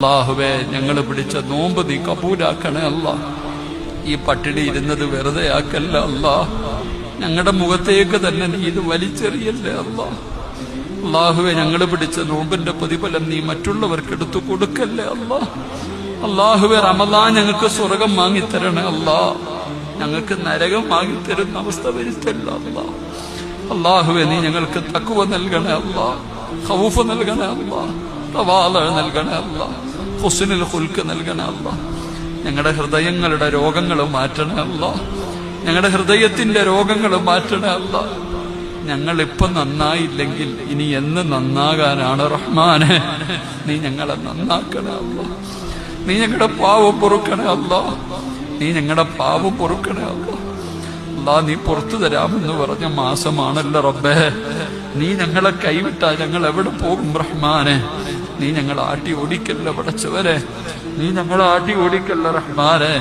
അള്ളാഹുവേ ഞങ്ങൾ പിടിച്ച നോമ്പ് നീ കപൂരാക്കണേ അല്ല. ഈ പട്ടിണി ഇരുന്നത് വെറുതെ ആക്കല്ല അല്ല. ഞങ്ങളുടെ മുഖത്തേക്ക് തന്നെ നീ ഇത് വലിച്ചെറിയല്ലേ അല്ല. അള്ളാഹുവെ ഞങ്ങൾ പിടിച്ച നോമ്പിന്റെ പ്രതിഫലം നീ മറ്റുള്ളവർക്ക് എടുത്തു കൊടുക്കല്ലേ അല്ല. അള്ളാഹുവെ റമദാൻ ഞങ്ങൾക്ക് സ്വർഗം വാങ്ങിത്തരണേ അല്ല. ഞങ്ങൾക്ക് നരകം വാങ്ങിത്തരുന്ന അവസ്ഥ വരുത്തല്ല അല്ല. അള്ളാഹുവെ നീ ഞങ്ങൾക്ക് തക്കുവ നൽകണേ അല്ല. ഹൗഫ് നൽകണേ അല്ല. തവാല നൽകണേ അല്ല. ഹുസിനിൽ ഹുൽക്ക് നൽകണേ അല്ല. ഞങ്ങളുടെ ഹൃദയങ്ങളുടെ രോഗങ്ങൾ മാറ്റണേ അല്ല. ഞങ്ങളുടെ ഹൃദയത്തിന്റെ രോഗങ്ങൾ മാറ്റണേ അല്ല. ഞങ്ങൾ ഇപ്പൊ നന്നായില്ലെങ്കിൽ ഇനി എന്ന് നന്നാകാനാണ് റഹ്മാനെ. നീ ഞങ്ങളെ നന്നാക്കണേ അല്ല. നീ ഞങ്ങളുടെ പാവം പൊറുക്കണേ അല്ല. നീ ഞങ്ങളുടെ പാവം പൊറുക്കണേ അല്ല. അല്ലാ നീ പുറത്തു തരാമെന്ന് പറഞ്ഞ മാസമാണല്ലോ റബ്ബേ. നീ ഞങ്ങളെ കൈവിട്ടാ ഞങ്ങൾ എവിടെ പോകും റഹ്മാനെ? നീ ഞങ്ങൾ ആട്ടി ഓടിക്കല്ല പടച്ചവരെ നീ ഞങ്ങളെ ആട്ടി ഓടിക്കല്ല റഹ്മാനെ.